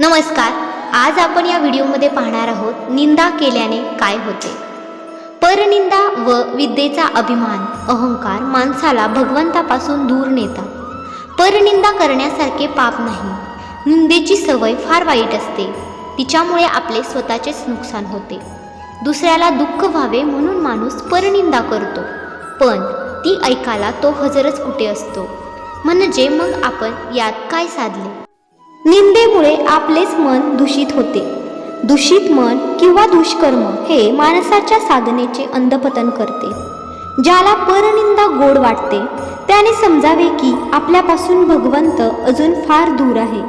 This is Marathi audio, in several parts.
नमस्कार आज आपण या व्हिडिओमध्ये पाहणार आहोत निंदा केल्याने काय होते. परनिंदा व विद्येचा अभिमान अहंकार माणसाला भगवंतापासून दूर नेतात. परनिंदा करण्यासारखे पाप नाही. निंदेची सवय फार वाईट असते. तिच्यामुळे आपले स्वतःचेच नुकसान होते. दुसऱ्याला दुःख व्हावे म्हणून माणूस परनिंदा करतो. पण ती ऐकायला तो हजरच कुठे असतो? म्हणजे मग आपण यात काय साधले? निंदेमुळे आपलेच मन दूषित होते. दूषित मन किंवा दुष्कर्म हे माणसाच्या साधनेचे अंधपतन करते. ज्याला परनिंदा गोड वाटते त्याने समजावे की आपल्यापासून भगवंत अजून फार दूर आहे.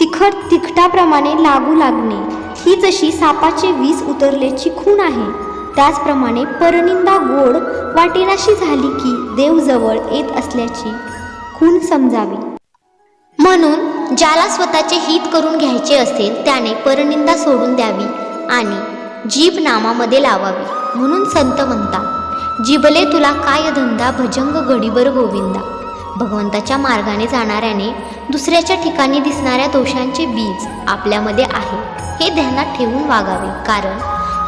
तिखट तिखटाप्रमाणे लागू लागणे ही जशी सापाचे वीज उतरल्याची खूण आहे त्याचप्रमाणे परनिंदा गोड वाटेनाशी झाली की देव जवळ येत असल्याची खूण समजावी. म्हणून ज्याला स्वतःचे हित करून घ्यायचे असेल त्याने परनिंदा सोडून द्यावी आणि जीभ नामामध्ये लावावी म्हणून संत म्हणतात जिबले तुला काय धंदा भजंग घडीभर गोविंदा. भगवंताच्या मार्गाने जाणाऱ्याने दुसऱ्याच्या ठिकाणी दिसणाऱ्या दोषांचे बीज आपल्यामध्ये आहे हे ध्यानात ठेवून वागावे कारण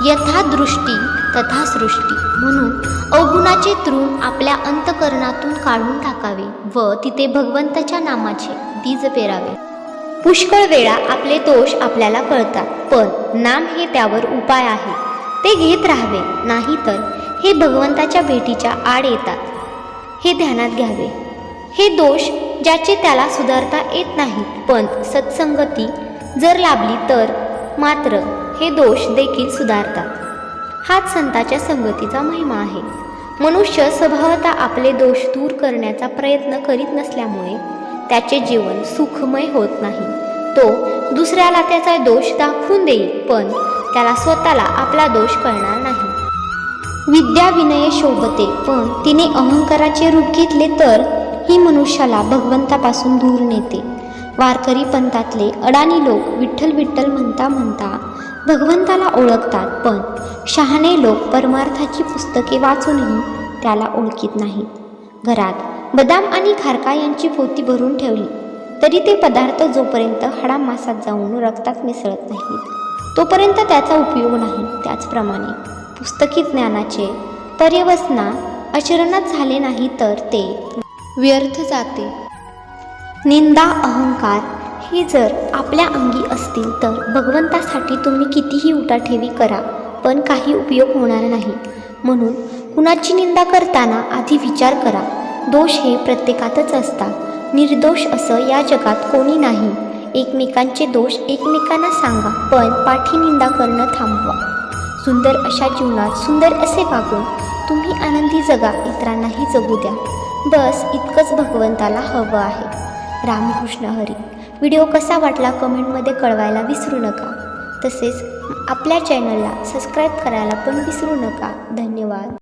यथा दृष्टी तथा सृष्टी म्हणून अवगुणाचे तृण आपल्या अंतकरणातून काढून टाकावे व तिथे भगवंताच्या नामाचे बीज पेरावे. पुष्कळ वेळा आपले दोष आपल्याला कळतात पण नाम हे त्यावर उपाय आहे. ते घेत राहावे नाहीतर हे भगवंताच्या भेटीच्या आड येतात. हे ध्यानात घ्यावे. हे दोष ज्याचे त्याला सुधारता येत नाहीत पण सत्संगती जर लाभली तर मात्र हे दोष देखील सुधारतात. हाच संताच्या संगतीचा महिमा आहे. मनुष्य स्वभावता आपले दोष दूर करण्याचा प्रयत्न करीत नसल्यामुळे त्याचे जीवन सुखमय होत नाही. तो दुसऱ्याला त्याचा दोष दाखवून देईल पण त्याला स्वतःला आपला दोष कळणार नाही. विद्या विनय शोभते पण तिने अहंकाराचे रूप घेतले तर ही मनुष्याला भगवंतापासून दूर नेते. वारकरी पंथातले अडाणी लोक विठ्ठल विठ्ठल म्हणता म्हणता भगवंताला ओळखतात पण शहाणे लोक परमार्थाची पुस्तके वाचूनही त्याला ओळखीत नाहीत. घरात बदाम आणि खारका यांची पोती भरून ठेवली तरी ते पदार्थ जोपर्यंत हाडामासात जाऊन रक्तात मिसळत नाहीत तोपर्यंत त्याचा उपयोग नाही. त्याचप्रमाणे पुस्तकी ज्ञानाचे पर्यवसना आचरणात झाले नाही तर ते व्यर्थ जाते. निंदा अहंकार हे जर आपल्या अंगी असतील तर भगवंतासाठी तुम्ही कितीही उठाठेवी करा पण काही उपयोग होणार नाही. म्हणून कुणाची निंदा करताना आधी विचार करा. दोष हे प्रत्येकातच असतात. निर्दोष असं या जगात कोणी नाही. एकमेकांचे दोष एकमेकांना सांगा पण पाठी निंदा करणं थांबवा. सुंदर अशा जीवनात सुंदर असे वागून तुम्ही आनंदी जगा इतरांनाही जगू द्या. बस इतकंच भगवंताला हवं आहे. रामकृष्ण हरी. व्हिडिओ कसा वाटला कमेंटमध्ये कळवायला विसरू नका. तसेच आपल्या चॅनलला सबस्क्राईब करायला पण विसरू नका. धन्यवाद.